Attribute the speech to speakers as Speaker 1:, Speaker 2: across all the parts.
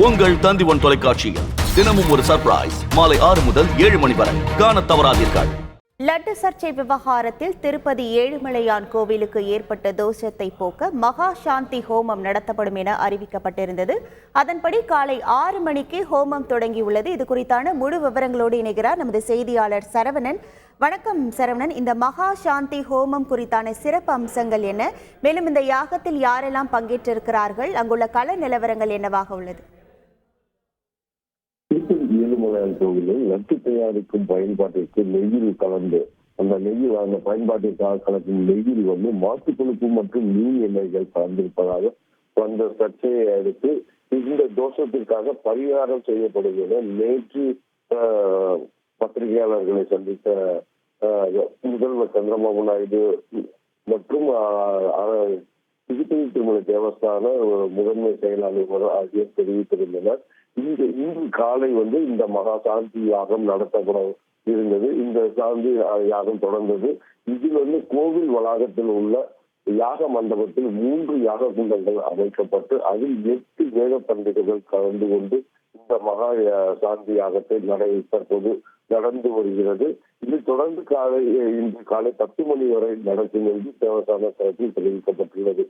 Speaker 1: உங்கள் தந்திவன் தொலைக்காட்சியில் தினமும் ஒரு சர்ப்ரைஸ் மாலை ஆறு முதல் ஏழு மணி வரை. காண தவறாதீர்கள்.
Speaker 2: லட்டு சர்ச்சை விவகாரத்தில் திருப்பதி ஏழுமலையான் கோவிலுக்கு ஏற்பட்ட தோஷத்தை போக்க மகா சாந்தி ஹோமம் நடத்தப்படும் என அறிவிக்கப்பட்டிருந்தது. அதன்படி காலை ஆறு மணிக்கு ஹோமம் தொடங்கியுள்ளது. இது குறித்தான முழு விவரங்களோடு இணைகிறார் நமது செய்தியாளர் சரவணன். வணக்கம் சரவணன். இந்த மகா சாந்தி ஹோமம் குறித்தான சிறப்பு அம்சங்கள் என்ன? மேலும் இந்த யாகத்தில் யாரெல்லாம் பங்கேற்றிருக்கிறார்கள்? அங்குள்ள கள நிலவரங்கள் என்னவாக உள்ளது?
Speaker 3: திருப்பதி கோவிலில் நட்டு தயாரிக்கும் பயன்பாட்டிற்கு நெய்யில் கலந்து அந்த நெய்யில் அந்த பயன்பாட்டிற்காக கலக்கும் நெய்யில் வந்து மாட்டுக் கொழுப்பு மற்றும் மீன் எண்ணெய்கள் கலந்திருப்பதாக வந்த சர்ச்சையை அடுத்து இந்த தோஷத்திற்காக பரிகாரம் செய்யப்படும் என நேற்று ஆஹ், பத்திரிகையாளர்களை சந்தித்த ஆஹ், முதல்வர் சந்திரபாபு நாயுடு மற்றும் ஆஹ், ஆஹ், திருப்பதி திருமலை தேவஸ்தான முதன்மை செயலாளர் ஆகியோர் தெரிவித்திருந்தனர். இந்த இன்று காலை வந்து இந்த மகா சாந்தி யாகம் நடத்தப்பட இருந்தது. இந்த சாந்தி யாகம் தொடர்ந்தது. இதில் வந்து கோவில் வளாகத்தில் உள்ள யாக மண்டபத்தில் மூன்று யாக குண்டங்கள் அமைக்கப்பட்டு அதில் எட்டு வேத பண்டிகைகள் கலந்து கொண்டு இந்த மகா சாந்தி யாகத்தை நடை தற்போது நடந்து வருகிறது. இது தொடர்ந்து காலை இன்று காலை பத்து மணி வரை நடக்கும் என்று தேவஸ்தான தரப்பில் தெரிவிக்கப்பட்டுள்ளது.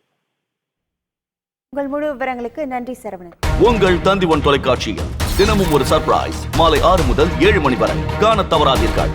Speaker 2: உங்கள் முழு விவரங்களுக்கு நன்றி சரவணன்.
Speaker 1: உங்கள் தந்தி ஒன் தொலைக்காட்சியில் தினமும் ஒரு சர்ப்ரைஸ் மாலை ஆறு முதல் ஏழு மணி வரை. காண தவறாதீர்கள்.